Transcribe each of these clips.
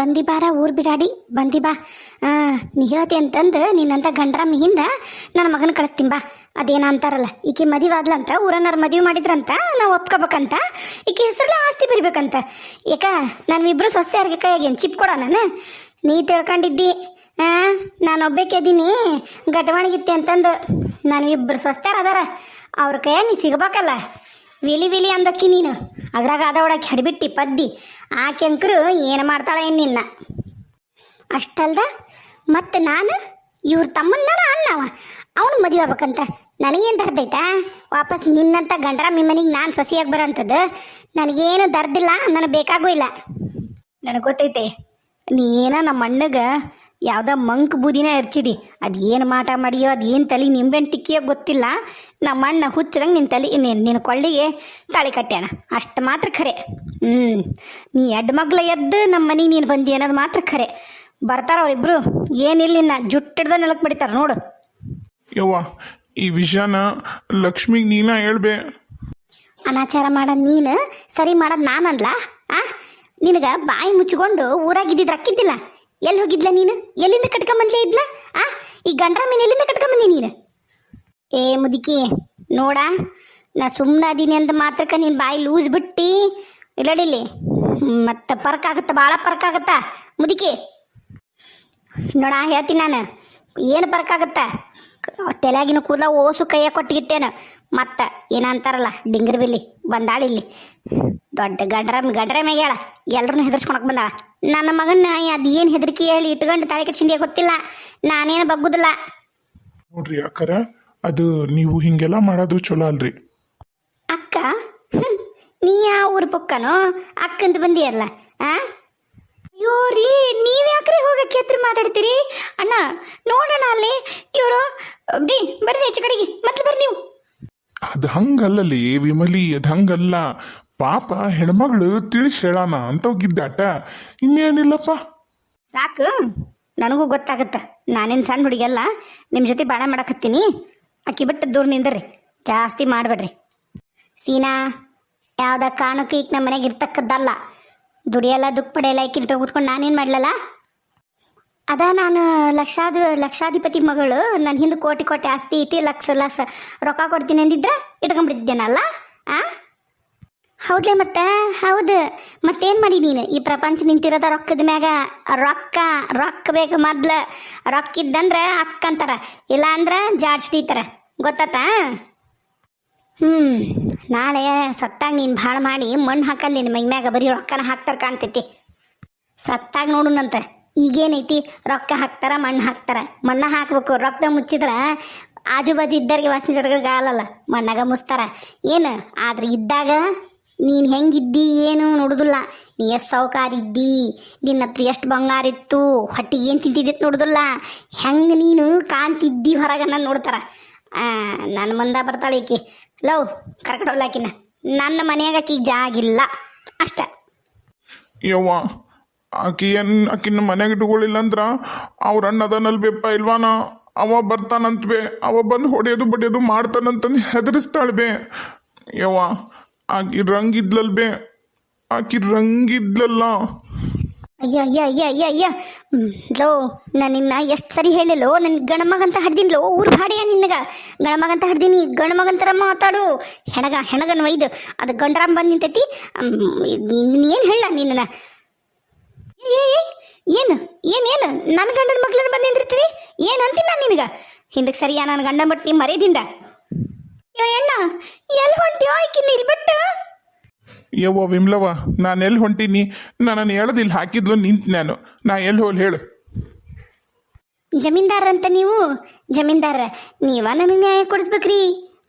ಬಂದಿ ಬಾರ, ಊರ್ ಬಿಡಾಡಿ, ಬಂದಿ ಬಾ. ನೀ ಹೇಳ್ತಿ ಅಂತಂದು ನಿನ್ನಂತ ಗಂಡ್ರಮ್ಮ ಹಿಂದ ನನ್ನ ಮಗನ ಕಳಿಸ್ತೀನಿ ಬಾ. ಅದೇನ ಅಂತಾರಲ್ಲ, ಈಕೆ ಮದುವೆ ಆದ್ಲಂತ, ಊರನ್ನಾರು ಮದುವೆ ಮಾಡಿದ್ರಂತ, ನಾವು ಒಪ್ಕೋಬೇಕಂತ, ಈಕೆ ಹೆಸರಲ್ಲ ಆಸ್ತಿ ಬರಿಬೇಕಂತ. ಯಾಕ ನಾನು ಇಬ್ರು ಸ್ವಸ್ಥ ಯಾರಿಗೆ ಚಿಪ್ ಕೊಡ ನಾನು? ನೀ ತಿಳ್ಕೊಂಡಿದ್ದಿ? ಹಾಂ ನಾನು ಒಬ್ಬೇಕಿದ್ದೀನಿ ಗಟವಾಣಿಗಿತ್ತೆ ಅಂತಂದು. ನಾನು ಇಬ್ಬರು ಸ್ವಸ್ಥರ ಅದಾರ. ಅವ್ರ ಕೈಯಾಗ ನೀ ಸಿಗ್ಬೇಕಲ್ಲ. ವಿಲಿ ವಿಲಿ ಅಂದಕ್ಕಿ ನೀನು. ಅದ್ರಾಗ ಅದ ಒಡಕ್ಕೆ ಹೆಡ್ಬಿಟ್ಟಿ ಪದ್ದಿ. ಆ ಕೆಂಕರು ಏನು ಮಾಡ್ತಾಳೆ ನಿನ್ನ? ಅಷ್ಟಲ್ದ? ಮತ್ತು ನಾನು? ಇವ್ರ ತಮ್ಮನ್ನ ಅಣ್ಣವ ಅವನು ಮದುವೆ ಆಗ್ಬೇಕಂತ. ನನಗೇನು ದರ್ದೈತಾ ವಾಪಸ್ ನಿನ್ನಂಥ ಗಂಡರ ಮನೆಗೆ ನಾನು ಸೊಸೆಯಾಗಿ ಬರೋಂಥದ್ದು ನನಗೇನು ದರ್ದಿಲ್ಲ, ನನಗೆ ಬೇಕಾಗೂ ಇಲ್ಲ. ನನಗೆ ಗೊತ್ತೈತೆ, ನೀನ ನಮ್ಮ ಅಣ್ಣಗೆ ಯಾವ್ದೋ ಮಂಕ್ ಬೂದಿನ ಎರ್ಚಿದಿ ಅದು ಏನು ಮಾಟ ಮಾಡಿಯೋ ಅದು ಏನು ತಲೆ ನಿಂಬೆಹಣ್ಣು ಟಿಕ್ಕಿಯೋ ಗೊತ್ತಿಲ್ಲ. ನಮ್ಮ ಅಣ್ಣ ಹುಚ್ಚರಂಗೆ ನಿನ್ನ ತಲೆ ನಿನ್ನ ನಿನ್ನ ಕೊಳ್ಳಿಗೆ ತಾಳಿ ಕಟ್ಟ್ಯಾನ. ಅಷ್ಟು ಮಾತ್ರ ಖರೆ. ಹ್ಞೂ ನೀ ಎಡ್ ಮಗ್ಲ ಎದ್ದು ನಮ್ಮ ಮನೆಗೆ ನೀನು ಬಂದಿ ಅನ್ನೋದು ಮಾತ್ರ ಖರೆ. ಬರ್ತಾರ ಅವರಿಬ್ರು. ಏನಿಲ್ಲ ನಿನ್ನ ಜುಟ್ಟಿಡ್ದ ನೆಲಕ್ಕೆ ಬಿಡ್ತಾರ ನೋಡು. ಯವ್ವ ಈ ವಿಷಯನ ಲಕ್ಷ್ಮಿಗೆ ನೀನ ಹೇಳ್ಬೇ. ಅನಾಚಾರ ಮಾಡೋದು ನೀನು ಸರಿ ಮಾಡೋದು ನಾನಲ್ಲ ಆ? ನಿನಗೆ ಬಾಯಿ ಮುಚ್ಕೊಂಡು ಊರಾಗಿದ್ದಿದ್ರೆ ಅಕ್ಕಿದ್ದಿಲ್ಲ. ಎಲ್ಲಿ ಹೋಗಿದ್ಲ ನೀನು? ಎಲ್ಲಿಂದ ಕಟ್ಕೊಂಬಂದ್ಲೇ ಇದ್ಲ ಆ, ಈ ಗಂಡ್ರ ಮೀನು ಎಲ್ಲಿಂದ ಕಟ್ಕೊಂಬಂದಿ ನೀನು? ಏ, ಮುದುಕಿ, ನೋಡ, ನಾ ಸುಮ್ಮನೆ ಅದೀನಿ ಅಂತ ಮಾತ್ರಕ್ಕೆ ನೀನು ಬಾಯಿ ಲೂಸ್ ಬಿಟ್ಟು. ಇಲ್ಲಡಿಲಿ ಮತ್ತೆ ಪರ್ಕ್ ಆಗುತ್ತ? ಭಾಳ ಪರ್ಕ್ ಆಗತ್ತ? ಮುದುಕಿ. ನೋಡ, ಹೇಳ್ತೀನಿ ನಾನು. ಏನು ಪರ್ಕ್ ಆಗುತ್ತಾ? ತೆಲಾಗಿನ ಕೂದಲ ಓಸು ಕೈಯ ಕೊಟ್ಟಿಗಿಟ್ಟೇನು. ಮತ್ತೆ ಏನಂತಾರಲ್ಲ ಡಿಂಗರ್ ಬಿಲ್ಲಿ ಬಂದಾಳಿಲ್ಲಿ ದೊಡ್ಡ ಗಂಡ್ರ ಗಂಡ್ರ ಮ್ಯಾಗ ಎಲ್ರನ್ನೂ ಹೆದರ್ಸ್ಕೊಳಕ್ ಬಂದಾಳ. ನನ್ನ ಮಗನ ಅದೇನು ಹೆದರಿಕೆ ಹೇಳಿ ಇಟ್ಕೊಂಡು ತಲೆ ಕಟ್ಸಿಂಡಿಯ ಗೊತ್ತಿಲ್ಲ. ನಾನೇನು ಬಗ್ಗುದಿಲ್ಲ. ನೋಡ್ರಿ ಅಕ್ಕರ ಅದು ನೀವು ಹಿಂಗೆಲ್ಲ ಮಾಡೋದು ಚಲೋ ಅಲ್ರಿ. ಅಕ್ಕ ಹ್ಮ್, ನೀ ಯಾವ ಊರು ಪುಕ್ಕನೋ? ಅಕ್ಕಂತ ಬಂದಿಯಲ್ಲ ಆ? ಅಯ್ಯೋ ರೀ ನೀವು ಯಾಕ್ರಿ ಹೋಗಕ್ಕೆ ಹತ್ರ ಮಾತಾಡ್ತೀರಿ? ಅಣ್ಣ ನೋಡೋಣ ಅಲ್ಲಿ. ಇವರು ಡಿ ಬರ್ರಿ ಹೆಚ್ಚು ಕಡೆಗೆ. ಮತ್ತೆ ಬರ್ರಿ ನೀವು. ಅದು ಹಂಗಲ್ಲಲಿ ವಿಮಲಿ ಅದು ಹಂಗಲ್ಲ. ಪಾಪ ಹೆಣ್ಮಗಳು ತಿಳಿಸ್ ಹೇಳೋಣ ಅಂತ ಹೋಗಿದ್ದಾಟ. ಇನ್ನೇನಿಲ್ಲಪ್ಪ. ಸಾಕು. ನನಗೂ ಗೊತ್ತಾಗತ್ತ. ನಾನೇನು ಸಣ್ಣ ಹುಡುಗಿಯಲ್ಲ ನಿಮ್ಮ ಜೊತೆ ಬಾಳೆ ಮಾಡಕತ್ತೀನಿ ಅಕ್ಕಿ ಬಿಟ್ಟು ದೂರ ನಿಂದ್ರಿ. ಜಾಸ್ತಿ ಮಾಡಬೇಡ್ರಿ. ಸೀನಾ, ಯಾವ್ದ ಕಾರಣಕ್ಕೂ ಈಗ ನಮ್ಮ ಮನೆಗೆ ಇರ್ತಕ್ಕದ್ದಲ್ಲ. ದುಡಿಯಲ್ಲ ದುಃಖ ಪಡೆಯಲ್ಲ ಈಕಿನ ಕೂತ್ಕೊಂಡು ನಾನೇನು ಮಾಡಲಲ್ಲ? ಅದ ನಾನು ಲಕ್ಷಾಧ ಲಕ್ಷಾಧಿಪತಿ ಮಗಳು. ನನ್ನ ಹಿಂದೆ ಕೋಟಿ ಕೋಟಿ ಆಸ್ತಿ ಐತಿ, ಲಕ್ಷ ಲಕ್ಷ ರೊಕ್ಕ ಕೊಡ್ತೀನಿ ಅಂದಿದ್ರೆ ಇಟ್ಕೊಂಡ್ಬಿಟ್ಟಿದ್ದೇನಲ್ಲ? ಆ? ಹೌದ್ಲೆ ಮತ್ತೆ? ಹೌದು. ಮತ್ತೇನು ಮಾಡಿ ನೀನು? ಈ ಪ್ರಪಂಚ ನಿಂತಿರೋದ ರೊಕ್ಕದ ಮ್ಯಾಗ. ರೊಕ್ಕ ರೊಕ್ಕ ಬೇಕು ಮೊದ್ಲು. ರೊಕ್ಕ ಇದ್ದಂದ್ರೆ ಅಕ್ಕ ಅಂತಾರ. ಇಲ್ಲ ಅಂದ್ರೆ ತರ. ಗೊತ್ತಾತಾ? ಹ್ಞೂ ನಾಳೆ ಸತ್ತಾಗ ನೀನು ಭಾಳ ಮಾಡಿ ಮಣ್ಣು ಹಾಕಲ್ಲ ನಿನ್ನ ಮೈ ಮ್ಯಾಗ. ಬರೀ ರೊಕ್ಕನ ಹಾಕ್ತಾರ ಕಾಣ್ತೈತಿ. ಸತ್ತಾಗ ನೋಡುನಂತ. ಈಗೇನೈತಿ? ರೊಕ್ಕ ಹಾಕ್ತಾರ, ಮಣ್ಣು ಹಾಕ್ತಾರ. ಮಣ್ಣ ಹಾಕ್ಬೇಕು. ರೊಕ್ಕ ಮುಚ್ಚಿದ್ರ ಆಜು ಬಾಜು ಇದ್ದರಿಗೆ ವಾಸನೆ ಜಡಗಳಿಗೆ ಆಗಲ್ಲ ಮಣ್ಣಾಗ ಮುಸ್ತಾರ ಏನು? ಆದ್ರೆ ಇದ್ದಾಗ ನೀನು ಹೆಂಗಿದ್ದಿ ಏನು ನೋಡುದಿಲ್ಲ. ನೀ ಎಷ್ಟು ಸಾವುಕಾರ ಇದ್ದಿ ನಿನ್ನ ಹತ್ರ ಎಷ್ಟು ಬಂಗಾರ ಇತ್ತು. ಹೊಟ್ಟಿಗೆ ಏನು ತಿಂತಿದ್ದಿತ್ತು ನೋಡುದಿಲ್ಲ. ಹೆಂಗೆ ನೀನು ಕಾಣ್ತಿದ್ದಿ ಹೊರಗೆ ನಾನು ನೋಡ್ತಾರ. ನನ್ನ ಮಂದ ಬರ್ತಾಳೆ ಈಕಿ. ಲವ್ ಕರ್ಕಡೋಲಾಕಿನ ನನ್ನ ಮನೆಯಾಗ ಆಕಿ ಜಾಗಿಲ್ಲ. ಅಷ್ಟ. ಯವ್ವ, ಆಕಿ ಏನು ಆಕಿನ ಮನೆಗೆ ಇಟ್ಕೊಳ್ಳಿಲ್ಲ ಅಂದ್ರ ಅವ್ರ ಅಣ್ಣ ಅದನಲ್ಲಿ ಇಲ್ವಾನ? ಅವ ಬರ್ತಾನಂತ ಬೇ ಅವ ಬಂದು ಹೊಡೆಯೋದು, ಬಡಿಯೋದು ಮಾಡ್ತಾನಂತಂದು ಹೆದರಿಸ್ತಾಳೆ ಬೇ. ಯವ್ವ ಆಕಿ ರಂಗಿದ್ಲಲ್ ಬೇ ಆಕಿ ರಂಗಿದ್ಲಲ್ಲ? ಅಯ್ಯ ಅಯ್ಯ ಅಯ್ಯ ಅಯ್ಯ ಅಯ್ಯ. ಲೋ, ನಾನು ನಿನ್ನ ಎಷ್ಟು ಸರಿ ಹೇಳಿಲ್ಲೋ ನನ್ನ ಗಣಮಗಂತ ಹಡ್ದಿನ್ಲೋ ಊರು ಭಾಡಿಯ ನಿನ್ನಗ? ಗಣಮಗಂತ ಹಡ್ದೀನಿ ಗಣಮಗಂತರ ಮಾತಾಡು. ಹೆಣಗ, ಹೆಣಗನ್ ಒಯ್ದು, ಅದು ಗಂಡ್ರಾಮ್ ಬಂದು ನಿಂತೈತಿ. ಏನು ಹೇಳ ನಿನ್ನ ಏನು ಏನು ಏನು? ನನ್ನ ಗಂಡನ ಮಗ್ಳನ್ನ ಬಂದು ನಿಂದಿರ್ತೀರಿ? ಏನು ಅಂತೀನಿ ನಾನು ನಿನಗ? ಹಿಂದಕ್ಕೆ ಸರಿಯಾ ನನ್ನ ಗಂಡ ಬಿಟ್ಟು ಮರ್ಯಾದಿಂದ? ಅಣ್ಣ ಎಲ್ಲಿ ಹೊಂಟಿಯೋ ಇಲ್ಲಿ ಬಿಟ್ಟು? ಯವ್ವ ವಿಮ್ಲವ್ವ ನಾನು ಎಲ್ಲಿ ಹೊಂಟೀನಿ? ನಾನು ಎಳ್ದು ಇಲ್ಲಿ ಹಾಕಿದ್ಲು ನಿಂತ ನಾನು. ನಾ ಎಲ್ಲಿ ಹೋಲ್ ಹೇಳು. ಜಮೀನ್ದಾರ ಅಂತ ನೀವು? ಜಮೀನ್ದಾರ ನೀವ ನನಗೆ ನ್ಯಾಯ ಕೊಡಿಸ್ಬೇಕ್ರಿ.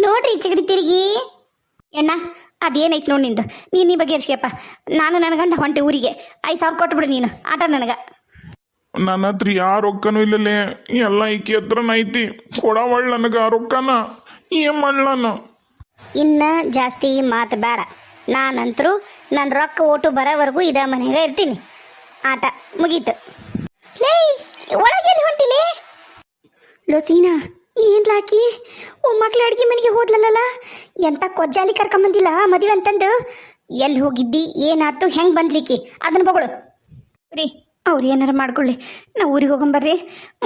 ನೋಡ್ರಿ ಚಿಗಡಿ ತಿರುಗಿ. ಅಣ್ಣ ಅದೇನೈತೆ ನೋಡಿ ನಿಂದು? ನೀನು ನೀ ಬಗೆಹರಿಸಿಯಪ್ಪ ನಾನು ನನ್ನ ಗಂಡ ಹೊಂಟೆ ಊರಿಗೆ. ಐದು ಸಾವಿರ ಕೊಟ್ಬಿಡು ನೀನು. ಆಟ ನನಗೆ. ನನ್ನ ಹತ್ರ ಯಾ ರೊಕ್ಕನೂ ಇಲ್ಲಲೇ ಎಲ್ಲ ಈಕಿ ಹತ್ರನ ಐತಿ. ಕೊಡವಳ್ ನನಗೆ ಆ ರೊಕ್ಕನ. ಏನ್ ಮಾಡ್ಲಾನು ಇನ್ನ ಜಾಸ್ತಿ ಮಾತು ಬೇಡ ನಾನಂತರೂ ನನ್ನ ರೊಕ್ಕ ಓಟು ಬರೋವರೆಗೂ ಇದ ಮನೆಯಾಗ ಇರ್ತೀನಿ. ಆಟ ಮುಗೀತು. ಲೇ, ಒಳಗೆಲ್ಲಿ ಹೊಂಟಿಲಿ ಲೋಸೀನಾ ಏನ್ಲಾಕಿ ಓ ಮಕ್ಳು ಅಡ್ಗೆ ಮನೆಗೆ ಹೋದ್ಲಲ್ಲ ಎಂತ ಕೊಜ್ಜಾಲಿ ಕರ್ಕೊಂಬಂದಿಲ್ಲ ಮದುವೆ ಅಂತಂದು? ಎಲ್ಲಿ ಹೋಗಿದ್ದಿ, ಏನಾತು, ಹೆಂಗೆ ಬಂದ್ಲಿಕ್ಕಿ? ಅದನ್ನ ಬಗಳು. ರೀ, ಅವ್ರು ಏನಾರು ಮಾಡ್ಕೊಳ್ಳಿ. ನಾ ಊರಿಗೆ ಹೋಗಂಬರ್ರಿ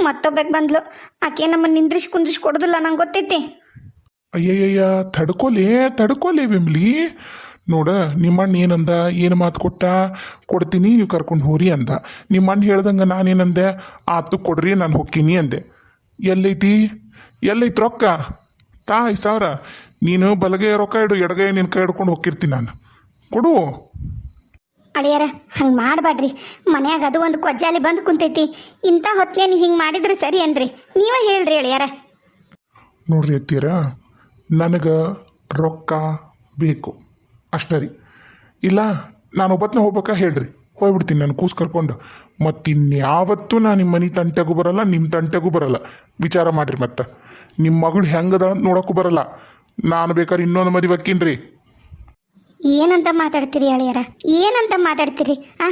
ಮತ್ತೊಬ್ಬಕ್ಕೆ ಬಂದ್ಲು. ಆಕೆ ನಮ್ಮ ನಿಂದ್ರಿಸಿ ಕುಂದ್ರಿಸಿ ಕೊಡೋದಿಲ್ಲ, ನಂಗೆ ಗೊತ್ತೈತಿ. ಅಯ್ಯಯ್ಯಯ್ಯ ತಡ್ಕೊಲೆ ತಡ್ಕೊಲೆ ವಿಮ್ಲಿ. ನೋಡ ನಿಮ್ಮಣ್ಣ ಏನಂದ ಏನು ಮಾತು ಕೊಟ್ಟ? ಕೊಡ್ತೀನಿ ನೀವು ಕರ್ಕೊಂಡು ಹೋರಿ ಅಂದ. ನಿಮ್ಮಣ್ಣ ಹೇಳ್ದಂಗೆ ನಾನೇನಂದೆ? ಆತು ಕೊಡ್ರಿ ನಾನು ಹೊಕ್ಕೀನಿ ಅಂದೆ. ಎಲ್ಲೈತಿ? ಎಲ್ಲೈತಿ ರೊಕ್ಕ? ತಾ ಐದು ಸಾವಿರ ನೀನು ಬಲಗೈ ರೊಕ್ಕ ಇಡು ಎಡಗೈ ನಿನ್ನ ಕೈ ಹಿಡ್ಕೊಂಡು ಹೋಗಿರ್ತೀನಿ ನಾನು. ಕೊಡು. ಅಳಿಯಾರ ಹಂಗೆ ಮಾಡಬೇಡ್ರಿ ಮನ್ಯಾಗ ಅದು ಒಂದು ಕೊಜ್ಜಾಲಿ ಬಂದು ಕುಂತೈತಿ. ಇಂಥ ಹೊತ್ತಿನ ನೀವು ಹಿಂಗೆ ಮಾಡಿದ್ರೆ ಸರಿ ಅನ್ರಿ ನೀವೇ ಹೇಳ್ರಿ ಅಳಿಯಾರ. ನೋಡ್ರಿ ಎತ್ತೀರ ನನಗೆ ರೊಕ್ಕ ಬೇಕು. ಅಷ್ಟೇ ರೀ. ಇಲ್ಲ, ನಾನು ಒಬ್ಬತ್ನ ಹೋಗ್ಬೇಕಾ ಹೇಳ್ರಿ. ಹೋಗ್ಬಿಡ್ತೀನಿ, ನಾನು ಕೂಸ್ ಕರ್ಕೊಂಡು. ಮತ್ತಿನ್ಯಾವತ್ತೂ ನಾನು ನಿಮ್ಮ ಮನೆ ತಂಟೆಗೂ ಬರಲ್ಲ ನಿಮ್ಮ ತಂಟೆಗೂ ಬರಲ್ಲ. ವಿಚಾರ ಮಾಡಿರಿ ಮತ್ತೆ. ನಿಮ್ಮ ಮಗಳು ಹೆಂಗದ ನೋಡೋಕ್ಕೂ ಬರಲ್ಲ. ನಾನು ಬೇಕಾದ್ರೆ ಇನ್ನೊಂದು ಮದುವೆ ಬಕ್ಕಿನ್ರಿ. ಏನಂತ ಮಾತಾಡ್ತೀರಿ ಅಳಿಯರ? ಏನಂತ ಮಾತಾಡ್ತೀರಿ? ಆ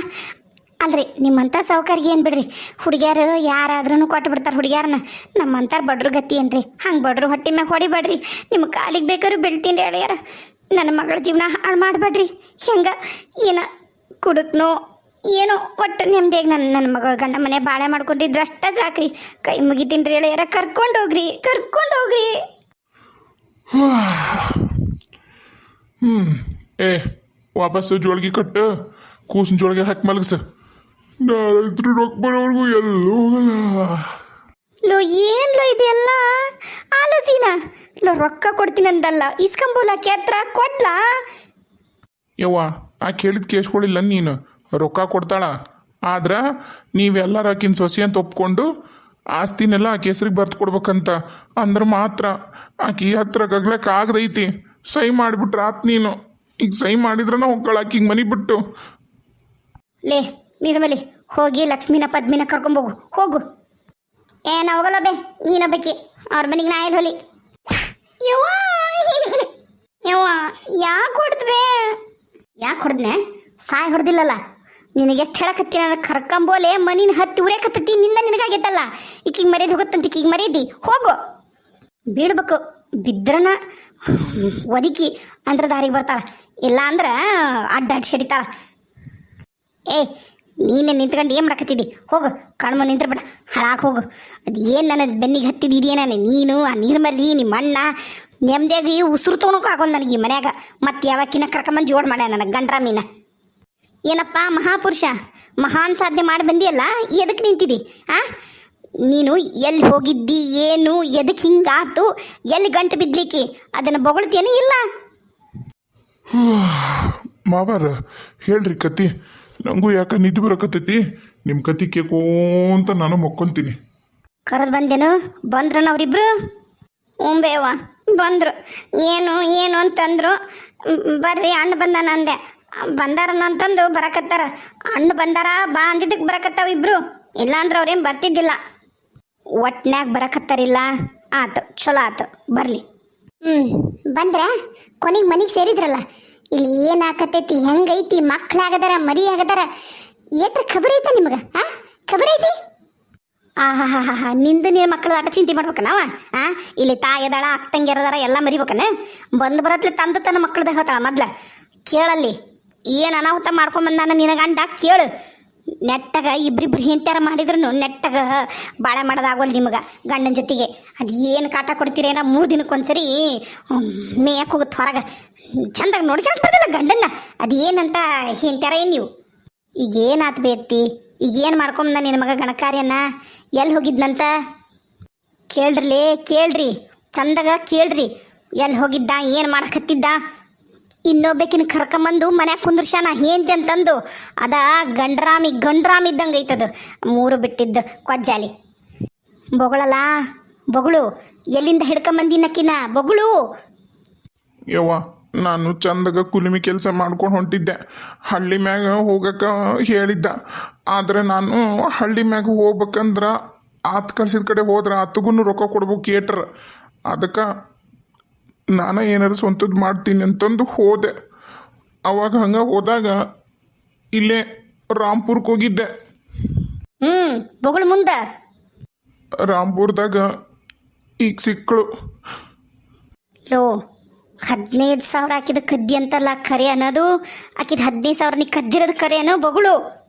ಅಲ್ರಿ ನಿಮ್ಮಂಥ ಸೌಕರ್ಯ ಏನು ಬಿಡ್ರಿ? ಹುಡುಗ್ಯಾರು ಯಾರಾದ್ರೂ ಕೊಟ್ಟು ಬಿಡ್ತಾರೆ ಹುಡುಗ್ಯಾರನ್ನ ನಮ್ಮಂತಾರ ಬಡ್ರು ಗತಿ ಏನ್ರಿ? ಹಂಗೆ ಬಡ್ರು ಹೊಟ್ಟೆ ಮ್ಯಾಗ ಹೊಡಿಬೇಡ್ರಿ. ನಿಮ್ಮ ಕಾಲಿಗೆ ಬೇಕಾದ್ರೂ ಬೀಳ್ತೀನಿ ರೀ ನನ್ನ ಮಗಳ ಜೀವನ ಹಾಳು ಮಾಡಬೇಡ್ರಿ. ಹೆಂಗ? ಏನ ಕುಡುಕ್ನೋ ಏನೋ ಒಟ್ಟು ನೆಮ್ಮದಿಯಾಗಿ ನನ್ನ ನನ್ನ ಮಗಳ ಗಂಡ ಮನೆ ಬಾಳೆ ಮಾಡ್ಕೊಂಡಿದ್ರೆ ಅಷ್ಟೇ ಸಾಕ್ರಿ. ಕೈ ಮುಗಿತೀನಿ ರೀ ಅಳಿಯಾರ. ಕರ್ಕೊಂಡು ಹೋಗ್ರಿ ಕರ್ಕೊಂಡು ಹೋಗ್ರಿ. ಹ್ಞೂ ಏ, ವಾಪಸ್ಸು ಜೋಳಿಗೆ ಕಟ್ಟು. ಕೂಸಿನ ಜೋಳಿಗೆ ಹಾಕಿ ಮಲಗಿಸ. ನಾಳೆ ರೊಕ್ಕ ಬರೋವರೆಗೂ ಎಲ್ಲೂ ಹೋಗಲ್ಲ. ಲೋ ಏನ್ಲೋ ಇದೆಲ್ಲ ಆಲೋಚನ ಲೋ ರೊಕ್ಕ ಕೊಡ್ತೀನಂದಲ್ಲ ಇಸ್ಕಂಬೋಲ ಕೆತ್ರ ಕೊಟ್ಲಾ? ಯವ್ವ ಆ ಕೇಳಿದ ಕೇಸ್ಕೊಳ್ಳಿಲ್ಲ ನೀನು. ರೊಕ್ಕ ಕೊಡ್ತಾಳ. ಆದ್ರೆ ನೀವೆಲ್ಲರ ಆಕಿನ ಸೊಸಿ ಅಂತ ಒಪ್ಕೊಂಡು ಆಸ್ತಿನೆಲ್ಲ ಆಕೆ ಹೆಸ್ರಿಗೆ ಬರ್ದು ಕೊಡ್ಬೇಕಂತ. ಅಂದ್ರೆ ಮಾತ್ರ ಆಕಿ ಹತ್ರ ಗಗ್ಲಕ್ಕೆ ಆಗದೈತಿ. ಸೈ ಮಾಡಿಬಿಟ್ರೆ ಆತ್ ನೀನು. ಈಗ ಸೈ ಮಾಡಿದ್ರನ ಹೋಗ್ಕೊಳ ಆಕಿಗೆ ಮನೆ ಬಿಟ್ಟು ಲೇ ನಿರ್ಮಲಿ ಹೋಗಿ ಲಕ್ಷ್ಮೀನ ಪದ್ಮಿನ ಕರ್ಕೊಂಬೋಗು ಹೋಗು. ಏನ ಹೋಗಲ್ಲ ಬೇ. ನೀನ ಬೇಕಿ ಅವ್ರ ಮನೆಗೆ ನಾ ಎಲ್ಲಿ ಹೊಲಿ? ಯಾಕೆ ಹೊಡೆದ್ವೆ ಯಾಕೆ ಹೊಡೆದ್ನೆ? ಸಾಯ್ ಹೊಡೆದಿಲ್ಲಲ್ಲ. ನಿನಗೆ ಎಷ್ಟು ಹೇಳಕತ್ತಿ ನಾನು? ಕರ್ಕಂಬೋಲೆ, ಮನಿನ ಹತ್ತಿ ಉರಿಯಕತ್ತತಿ, ನಿಂದ ನಿನಗಾಗೈತಲ್ಲ. ಈಕಿಗೆ ಮರ್ಯಾದೆ ಹೋಗುತ್ತಂತ ಈಕಿಗೆ ಮರ್ಯಾದಿ. ಹೋಗು. ಬೀಳ್ಬೇಕು. ಬಿದ್ರನ ಒದಕಿ ಅಂದ್ರೆ ದಾರಿಗೆ ಬರ್ತಾಳ. ಇಲ್ಲ ಅಂದ್ರೆ ಅಡ್ಡ ಅಡ್ಡ ಸಿಡಿತಾಳ ಏ ನೀನೆ ನಿಂತ್ಕೊಂಡು ಏನು ಮಾಡಕತ್ತಿದ್ದಿ? ಹೋಗು ಕಣ್ಮ ನಿಂತ್ಬಿಡ, ಹಾಳಾಗಿ ಹೋಗು. ಅದು ಏನು ನನ್ನ ಬೆನ್ನಿಗೆ ಹತ್ತಿದ್ದೀನೇನ ನೀನು? ಆ ನೀರ್ಮಲ್ಲಿ ನಿಮ್ಮ ಅಣ್ಣ ನೆಮ್ಮದಿಯಾಗಿ ಉಸಿರು ತೊಗೊಳಕ್ಕೂ ಆಗೋಲ್ಲ ನನಗೆ ಈ ಮನ್ಯಾಗ. ಮತ್ತೆ ಯಾವಕ್ಕಿನ ಕರ್ಕೊಂಬಂದು ಜೋಡ್ ಮಾಡ್ಯ ನನಗೆ ಗಂಡ್ರ ಮೀನ. ಏನಪ್ಪ, ಮಹಾಪುರುಷ, ಮಹಾನ್ ಸಾಧನೆ ಮಾಡಿ ಬಂದಿಯಲ್ಲ? ಎದಕ್ಕೆ ನಿಂತಿದ್ದಿ, ಆ? ನೀನು ಎಲ್ಲಿ ಹೋಗಿದ್ದಿ, ಏನು ಎದಕ್ಕೆ ಹಿಂಗಾತು ಎಲ್ಲಿ ಗಂಟು ಬಿದ್ಲಿಕ್ಕಿ? ಅದನ್ನು ಬೊಗಳ್ತೇನು ಇಲ್ಲ? ಮಾವಾರ, ಹೇಳ್ರಿ ಕತಿ ನಂಗೂ ಯಾಕ ನಿದ್ದೆ ಬರಕತ್ತೈತಿ? ನಿಮ್ಮ ಕತಿ ಕೇಕೋಂತ ನಾನು ಮಕ್ಕೊಂತೀನಿ. ಕರೆದು ಬಂದೇನು? ಬಂದ್ರನ ಅವರಿಬ್ರು? ಉಂಬೇವ ಬಂದರು. ಏನು ಏನು ಅಂತಂದ್ರು. ಬರ್ರಿ, ಅಣ್ಣ ಬಂದಾನ ಅಂದೆ. ಬಂದಾರನ ಅಂತಂದು ಬರಕತ್ತಾರ. ಅಣ್ಣ ಬಂದಾರ, ಬಾ ಅಂದಿದ್ದಕ್ಕೆ ಬರಕತ್ತಾವ ಇಬ್ರು. ಇಲ್ಲಾಂದ್ರೆ ಅವ್ರೇನು ಬರ್ತಿದ್ದಿಲ್ಲ. ಒಟ್ನ್ಯಾಗ ಬರಕತ್ತಾರಿಲ್ಲ. ಆತು, ಚಲೋ ಆತು. ಬರಲಿ. ಹ್ಞೂ ಬಂದ್ರೆ? ಕೊನೆಗೆ ಮನೆಗೆ ಸೇರಿದ್ರಲ್ಲ. ಇಲ್ಲಿ ಏನು ಆಕತೈತಿ ಹೆಂಗೈತಿ? ಮಕ್ಳಾಗದಾರ ಮರಿ ಆಗದಾರ ಏಟ್ರ ಖಬರ್ ಐತ ನಿಮಗೆ, ಆ? ಖಬರ್ ಐತಿ? ಆಹಾಹಾಹಾ ನಿಂದು ನೀನು ಮಕ್ಕಳ ಆಟ ಚಿಂತೆ ಮಾಡ್ಬೇಕನವ ಆ? ಇಲ್ಲಿ ತಾಯಿ ಅದಾಳ, ಅಕ್ಕ ಎಲ್ಲ ಮರಿಬೇಕನ? ಬಂದು ಬರತ್ಲೆ ತಂದು ತನ್ನ ಮಕ್ಕಳದ ಹೇಳ್ತಾಳ ಮೊದ್ಲ. ಕೇಳಲ್ಲಿ, ಏನು ಅನಾಹುತ ಮಾಡ್ಕೊಂಬಂದಾನ ನಿನಗ ಗಂಡ ಕೇಳು. ನೆಟ್ಟಗ ಇಬ್ರಿಬ್ರು ಹಿಂತ್ಯಾರ ಮಾಡಿದ್ರು ನೆಟ್ಟಗ ಬಾಳೆ ಮಾಡೋದಾಗೋಲ್ಲ ನಿಮಗೆ ಗಂಡನ ಜೊತೆಗೆ. ಅದು ಏನು ಕಾಟ ಕೊಡ್ತೀರೇನ? ಮೂರು ದಿನಕ್ಕೊಂದ್ಸರಿ ಮೇಯಕ್ಕೆ ಹೋಗುತ್ತೆ ಹೊರಗೆ. ಚಂದಾಗ ನೋಡ್ಕೊಳಕ್ ಬರ್ತಲ್ಲ ಗಂಡನ್ನ. ಅದೇನಂತ ಹಿಂತ್ಯಾರ ಏನು ನೀವು? ಈಗ ಏನಾತ್ ಬೇತ್ತಿ? ಈಗ ಏನು ಮಾಡ್ಕೊಂಬ ನಿನ್ನ ಮಗ ಗಣಕಾರ್ಯನ? ಎಲ್ಲಿ ಹೋಗಿದ್ನಂತ? ಕೇಳ್ರಲೇ, ಕೇಳ್ರಿ. ಚಂದಾಗ ಕೇಳ್ರಿ. ಎಲ್ಲಿ ಹೋಗಿದ್ದ, ಏನು ಮಾಡಕತ್ತಿದ್ದ? ಇನ್ನೊಬ್ಬಕಿನ ಕರ್ಕೊಂಬಂದು ಮನ್ಯಾಗ ಕುಂದ್ರಶಾನ ಹೇಂತಿ ಅಂತಂದು. ಅದ ಗಂಡ್ರಾಮಿ ಗಂಡ್ರಾಮಿ ಇದ್ದಂಗೆ ಐತದು. ಮೂರು ಬಿಟ್ಟಿದ್ದು ಕೊಜ್ಜಾಲಿ. ಬೊಗಳಲ್ಲ ಬೊಗಳು. ಎಲ್ಲಿಂದ ಹಿಡ್ಕೊಂಬಂದಿನಕ್ಕಿನ? ಬೊಗಳು. ನಾನು ಚಂದಗ ಕುಲುಮಿ ಕೆಲಸ ಮಾಡ್ಕೊಂಡು ಹೊಂಟಿದ್ದೆ. ಹಳ್ಳಿ ಮ್ಯಾಗ ಹೋಗಕ್ಕೆ ಹೇಳಿದ್ದ. ಆದರೆ ನಾನು ಹಳ್ಳಿ ಮ್ಯಾಗ ಹೋಗ್ಬೇಕಂದ್ರ ಆತ್ ಕಳ್ಸಿದ ಕಡೆ ಹೋದ್ರೆ ಆತಗೂ ರೊಕ್ಕ ಕೊಡ್ಬೇಕು ಏಟ್ರ. ಅದಕ್ಕೆ ನಾನು ಏನಾರು ಸ್ವಂತದ್ದು ಮಾಡ್ತೀನಿ ಅಂತಂದು ಹೋದೆ. ಅವಾಗ ಹಂಗೆ ಹೋದಾಗ ಇಲ್ಲೇ ರಾಂಪುರ್ಗೆ ಹೋಗಿದ್ದೆ. ಹ್ಞೂ ಬೊಗಳು ಮುಂದೆ. ರಾಂಪುರದಾಗ ಈಗ ಸಿಕ್ಕಳು. ಲೋ ಹದಿನೈದು ಸಾವಿರ ಹಾಕಿದ ಕದ್ದಿ ಅಂತಲ್ಲ ಕರೆ ಅನ್ನೋದು, ಆಕಿದ ಹದಿನೈದು ಸಾವಿರ ನೀ ಕದ್ದಿರೋದು ಕರೆ ಅನ್ನೋ ಬೊಗಳು.